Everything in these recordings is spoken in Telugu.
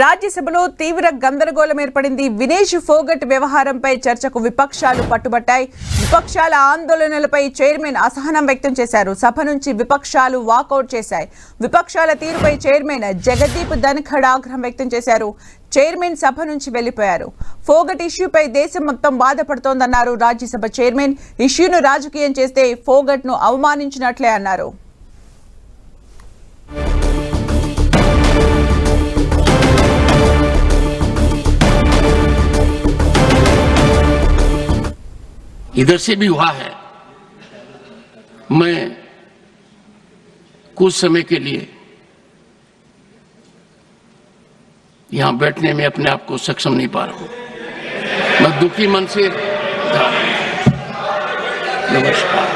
రాజ్యసభలో తీవ్ర గందరగోళం ఏర్పడింది. వినేష్ ఫోగట్ వ్యవహారంపై చర్చకు విపక్షాలు పట్టుబట్టాయి. విపక్షాల ఆందోళనలపై చైర్మన్ అసహనం వ్యక్తం చేశారు. సభ నుంచి విపక్షాలు వాకౌట్ చేశాయి. విపక్షాల తీరుపై చైర్మన్ జగదీప్ ధన్ఖడ్ ఆగ్రహం వ్యక్తం చేశారు. చైర్మన్ సభ నుంచి వెళ్ళిపోయారు. ఫోగట్ ఇష్యూపై దేశం మొత్తం బాధపడుతోందన్నారు రాజ్యసభ చైర్మన్. ఇష్యూను రాజకీయం చేస్తే ఫోగట్ను అవమానించినట్లే అన్నారు. इधर से भी हुआ है मैं कुछ समय के लिए यहाँ बैठने में अपने आप को सक्षम नहीं पा रहा हूँ मैं दुखी मन से नमस्कार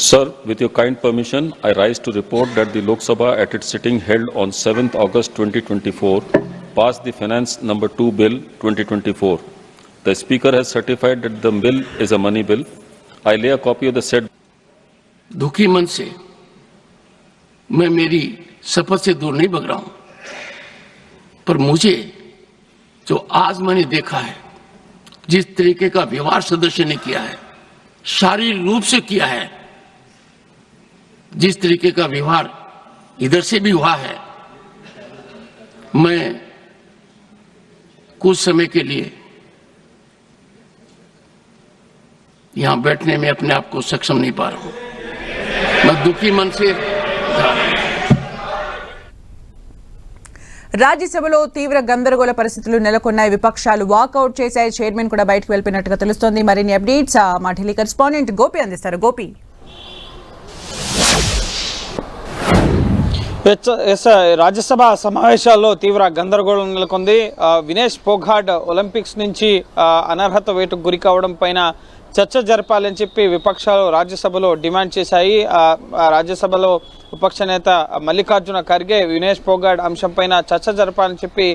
Sir, with your kind permission, I rise to report that the Lok Sabha at its sitting held on 7th August 2024 passed the Finance Number 2 Bill 2024. The Speaker has certified that the bill is a money bill. I lay a copy of the said दुखी मन से मैं मेरी शपथ से दूर नहीं भग रहा हूँ पर मुझे जो आज मैंने देखा है जिस तरीके का व्यवहार सदस्य ने किया है शारीरिक रूप से किया है जिस तरीके का व्यवहार इधर से भी हुआ है मैं कुछ समय के लिए यहां बैठने में अपने आप को सक्षम नहीं पा रहा हूं मैं दुखी मन से जा रहा हूं రాజ్యసభలో తీవ్ర గందరగోళ పరిస్థితులు నెలకొన్నాయి విపక్షాలు వాకౌట్ చేశాయి చైర్మన్ కూడా బయటకు వెళ్ళిపోయినట్టుగా తెలుస్తోంది మరిన్ని అప్డేట్స్ ఆ, మా ఢిల్లీ కరెస్పాండెంట్ గోపి అందిస్తారు గోపి రాజ్యసభ సమావేశాల్లో తీవ్ర గందరగోళం నెలకొంది. వినేష్ పోఘాట్ ఒలింపిక్స్ నుంచి అనర్హత వేటుకు గురి కావడం పైన చర్చ జరపాలని చెప్పి విపక్షాలు రాజ్యసభలో డిమాండ్ చేశాయి. ఆ రాజ్యసభలో విపక్ష నేత మల్లికార్జున ఖర్గే వినేష్ పోగాడ్ అంశంపైన చర్చ జరపాలని చెప్పి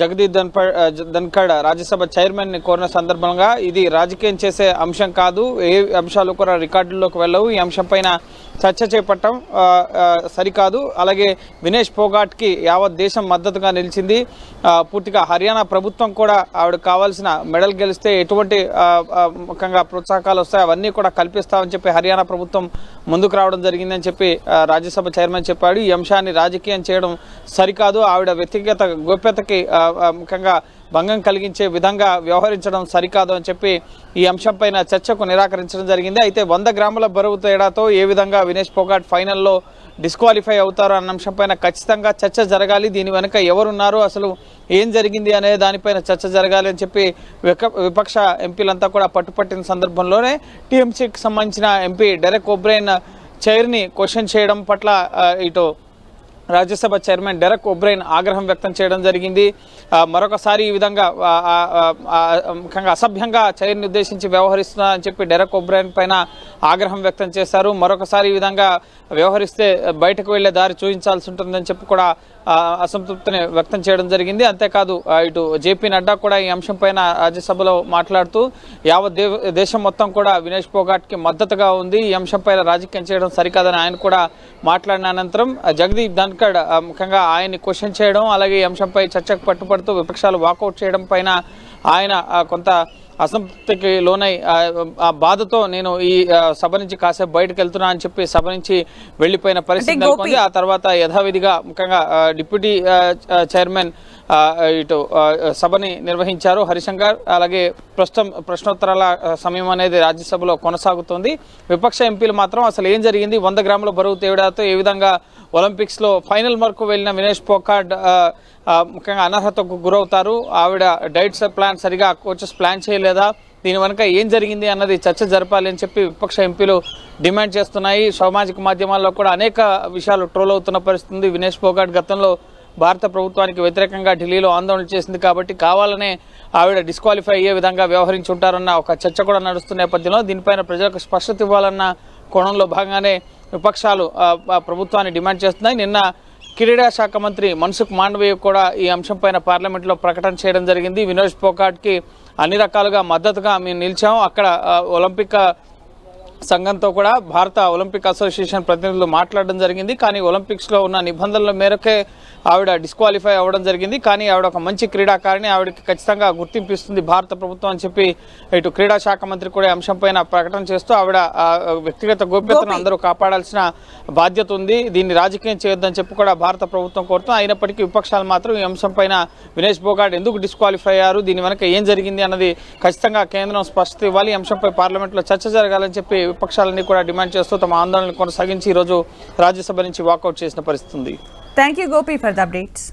జగదీప్ ధన్పడ్ ధన్ఖడ్ రాజ్యసభ చైర్మన్ని కోరిన సందర్భంగా ఇది రాజకీయం చేసే అంశం కాదు. ఏ అంశాలు కూడా రికార్డుల్లోకి వెళ్ళవు. ఈ అంశంపైన చర్చ చేపట్టడం సరికాదు. అలాగే వినేష్ పోగాట్కి యావత్ దేశం మద్దతుగా నిలిచింది. పూర్తిగా హర్యానా ప్రభుత్వం కూడా ఆవిడ కావాల్సిన మెడల్ గెలిస్తే ఎటువంటి ముఖ్యంగా ప్రోత్సాహకాలు వస్తాయి అవన్నీ కూడా కల్పిస్తామని చెప్పి హర్యానా ప్రభుత్వం ముందుకు రావడం జరిగిందని చెప్పి ఆ, రాజ్యసభ చైర్మన్ చెప్పాడు ఈ అంశాన్ని రాజకీయం చేయడం సరికాదు. ఆవిడ వ్యక్తిగత గోప్యతకి ముఖ్యంగా భంగం కలిగించే విధంగా వ్యవహరించడం సరికాదు అని చెప్పి ఈ అంశంపైన చర్చకు నిరాకరించడం జరిగింది. అయితే వంద గ్రాముల బరువు తేడాతో ఏ విధంగా వినేష్ పోగాట్ ఫైనల్లో డిస్క్వాలిఫై అవుతారు అన్న అంశంపైన ఖచ్చితంగా చర్చ జరగాలి. దీని వెనుక ఎవరున్నారు అసలు ఏం జరిగింది అనే దానిపైన చర్చ జరగాలి అని చెప్పి విక- విపక్ష ఎంపీలంతా కూడా పట్టుపట్టిన సందర్భంలోనే టీఎంసీకి సంబంధించిన ఎంపీ డెరెక్ ఒబ్రెయిన్ చైర్ని క్వశ్చన్ చేయడం పట్ల ఇటు రాజ్యసభ చైర్మన్ డెరక్ ఒబ్రైన్ ఆగ్రహం వ్యక్తం చేయడం జరిగింది. మరొకసారి ఈ విధంగా ముఖ్యంగా అసభ్యంగా చైర్ని ఉద్దేశించి వ్యవహరిస్తున్నా అని చెప్పి డెరక్ ఒబ్రైన్ పైన ఆగ్రహం వ్యక్తం చేశారు. మరొకసారి ఈ విధంగా వ్యవహరిస్తే బయటకు వెళ్ళే దారి చూపించాల్సి ఉంటుందని చెప్పి కూడా అసంతృప్తిని వ్యక్తం చేయడం జరిగింది. అంతేకాదు ఇటు జేపీ నడ్డా కూడా ఈ అంశంపైన రాజ్యసభలో మాట్లాడుతూ యావత్ దేశం మొత్తం కూడా వినేష్ పోగాట్కి మద్దతుగా ఉంది. ఈ అంశంపైన రాజకీయం చేయడం సరికాదని ఆయన కూడా మాట్లాడిన అనంతరం జగదీప్ ధన్కడ్ ముఖ్యంగా ఆయన్ని క్వశ్చన్ చేయడం అలాగే ఈ అంశంపై చర్చకు పట్టుపడుతూ విపక్షాలు వాకౌట్ చేయడం పైన ఆయన కొంత అసంతృప్తికి లోనై ఆ, బాధతో నేను ఈ సభ నుంచి కాసేపు బయటకు వెళ్తున్నా అని చెప్పి సభ నుంచి వెళ్ళిపోయిన పరిస్థితి నెలకొంది. ఆ తర్వాత యథావిధిగా ముఖ్యంగా డిప్యూటీ చైర్మన్ ఇటు సభని నిర్వహించారు హరిశంకర్. అలాగే ప్రస్తుతం ప్రశ్నోత్తరాల సమయం అనేది రాజ్యసభలో కొనసాగుతోంది. విపక్ష ఎంపీలు మాత్రం అసలు ఏం జరిగింది? వంద గ్రాముల బరువు తేడాతో ఏ విధంగా ఒలింపిక్స్లో ఫైనల్ వరకు వెళ్ళిన వినేష్ పోకాడ్ ముఖ్యంగా అనర్హతకు గురవుతారు. ఆవిడ డైట్స్ ప్లాన్ సరిగా కోచెస్ ప్లాన్ చేయలేదా? దీని వెనుక ఏం జరిగింది అన్నది చర్చ జరపాలి అని చెప్పి విపక్ష ఎంపీలు డిమాండ్ చేస్తున్నాయి. సామాజిక మాధ్యమాల్లో కూడా అనేక విషయాలు ట్రోల్ అవుతున్న పరిస్థితి ఉంది. వినేష్ పోగాట్ గతంలో భారత ప్రభుత్వానికి వ్యతిరేకంగా ఢిల్లీలో ఆందోళన చేసింది కాబట్టి కావాలనే ఆవిడ డిస్క్వాలిఫై అయ్యే విధంగా వ్యవహరించి ఉంటారన్న ఒక చర్చ కూడా నడుస్తున్న నేపథ్యంలో దీనిపైన ప్రజలకు స్పష్టత ఇవ్వాలన్న కోణంలో భాగంగానే విపక్షాలు ప్రభుత్వాన్ని డిమాండ్ చేస్తున్నాయి. నిన్న క్రీడా శాఖ మంత్రి మన్సుఖ్ మాండవీయ కూడా ఈ అంశంపైన పార్లమెంట్లో ప్రకటన చేయడం జరిగింది. వినోద్ పోకాట్కి అన్ని రకాలుగా మద్దతుగా మేము నిలిచాము అక్కడ ఒలింపిక్ సంఘంతో కూడా భారత ఒలింపిక్ అసోసియేషన్ ప్రతినిధులు మాట్లాడడం జరిగింది. కానీ ఒలింపిక్స్లో ఉన్న నిబంధనల మేరకే ఆవిడ డిస్క్వాలిఫై అవ్వడం జరిగింది. కానీ ఆవిడ ఒక మంచి క్రీడాకారిణి. ఆవిడకి ఖచ్చితంగా గుర్తింపు ఇస్తుంది భారత ప్రభుత్వం అని చెప్పి ఇటు క్రీడా శాఖ మంత్రి కూడా అంశంపైన ప్రకటన చేస్తూ ఆవిడ వ్యక్తిగత గోప్యతను అందరూ కాపాడాల్సిన బాధ్యత ఉంది. దీన్ని రాజకీయం చేయొద్దని చెప్పి కూడా భారత ప్రభుత్వం కోరుతుంది అయినప్పటికీ విపక్షాలు మాత్రం ఈ అంశంపైన వినేష్ బోగాడ్ ఎందుకు డిస్క్వాలిఫై అయ్యారు? దీని వెనక ఏం జరిగింది అన్నది ఖచ్చితంగా కేంద్రం స్పష్టత ఇవ్వాలి. ఈ అంశంపై పార్లమెంట్లో చర్చ జరగాలని చెప్పి విపక్షాలన్నీ కూడా డిమాండ్ చేస్తూ తమ ఆందోళన కొనసాగించి ఈరోజు రాజ్యసభ నుంచి వాకౌట్ చేసిన పరిస్థితి ఉంది thank you Gopi for the updates